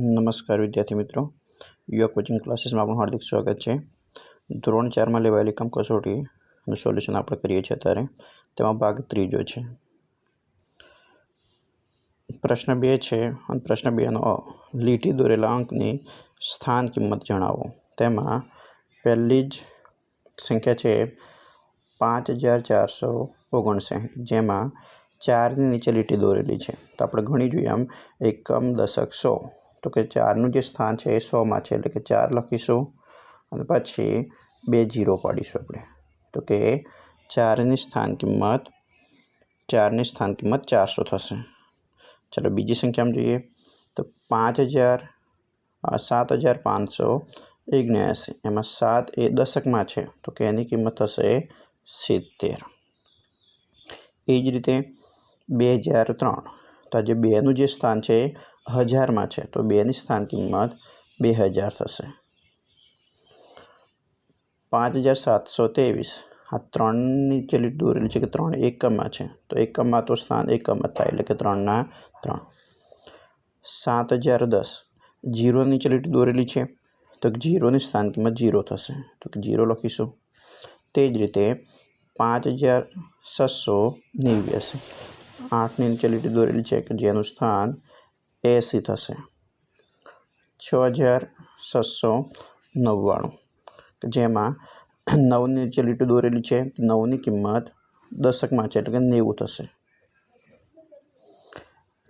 નમસ્કાર વિદ્યાર્થી મિત્રો. યુવા કોચિંગ ક્લાસીસમાં આપણું હાર્દિક સ્વાગત છે. ધોરણ ચારમાં લેવાયેલી કમ કસોટીનું સોલ્યુશન આપણે કરીએ છીએ અત્યારે. તેમાં ભાગ ત્રીજો છે. પ્રશ્ન બે છે અને પ્રશ્ન બેનો લીટી દોરેલા અંકની સ્થાન કિંમત જણાવો. તેમાં પહેલી જ સંખ્યા છે પાંચ હજાર ચારસો ઓગણસાઠ. જેમાં ચારની નીચે લીટી દોરેલી છે. તો આપણે ઘણી જોઈએ આમ એકમ દશક સો. તો કે ચારનું જે સ્થાન છે એ સોમાં છે, એટલે કે ચાર લખીશું અને પછી બે જીરો પાડીશું આપણે. તો કે ચારની સ્થાન કિંમત, ચારની સ્થાન કિંમત ચારસો થશે. ચાલો બીજી સંખ્યામાં જોઈએ. તો પાંચ હજાર સાત હજાર પાંચસો ઓગણ્યાસી. એમાં સાત એ દશકમાં છે. તો કે એની કિંમત થશે સિત્તેર. એ જ રીતે બે હજાર ત્રણ. તો આજે બેનું જે સ્થાન છે હજારમાં છે તો બેની સ્થાન કિંમત બે હજાર થશે પાંચ હજાર સાતસો ત્રેવીસ આ ત્રણની જે લીટ દોરેલી છે કે ત્રણ એકમમાં છે તો એકમમાં તો સ્થાન એકમ જ થાય એટલે કે ત્રણના ત્રણ સાત હજાર દસ જીરોની નીચે લીટી દોરેલી છે તો જીરોની સ્થાન કિંમત જીરો થશે તો કે જીરો લખીશું તે જ રીતે પાંચ હજાર છસો નેવ્યાસી આઠની નીચે લીટી દોરેલી છે કે જેનું સ્થાન એંસી થશે. છ હજાર છસો નવ્વાણું. જેમાં નવની નીચે લીટી દોરેલી છે, નવની કિંમત દશકમાં છે, એટલે કે નેવું થશે.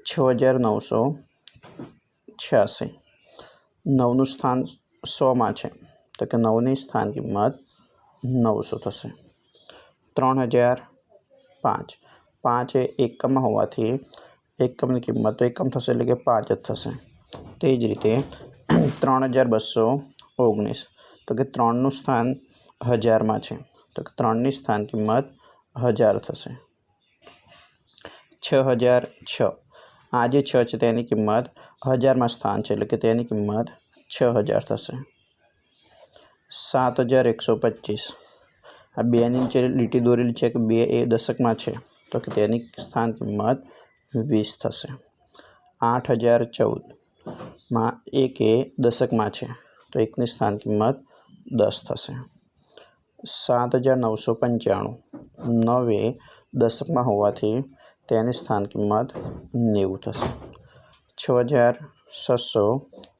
છ હજાર નવસો છ્યાસી. નવનું સ્થાન સોમાં છે, તો કે નવની સ્થાન કિંમત નવસો થશે. ત્રણ હજાર પાંચ. પાંચ એ એકમમાં હોવાથી એકમની કિંમત તો એકમ થશે એટલે કે પાંચ જ થશે તે જ રીતે ત્રણ હજાર બસો ઓગણીસ તો કે ત્રણનું સ્થાન હજારમાં છે તો કે ત્રણની સ્થાન કિંમત હજાર થશે છ હજાર છ આ જે છ છે તેની કિંમત હજારમાં સ્થાન છે એટલે કે તેની કિંમત છ હજાર થશે સાત હજાર એકસો પચીસ આ બેની નીચે લીટી દોરેલી છે કે બે એ દશકમાં છે તો કે તેની સ્થાન કિંમત વીસ થશે આઠ હજાર ચૌદમાં એક એ દશકમાં છે તો એકની સ્થાન કિંમત દસ થશે સાત હજાર નવસો પંચાણું નવ એ દશકમાં હોવાથી તેની સ્થાન કિંમત નેવું થશે છ હજાર છસો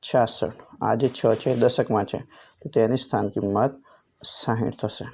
છાસઠ આ જે છ છે એ દશકમાં છે તો તેની સ્થાન કિંમત સાહીઠ થશે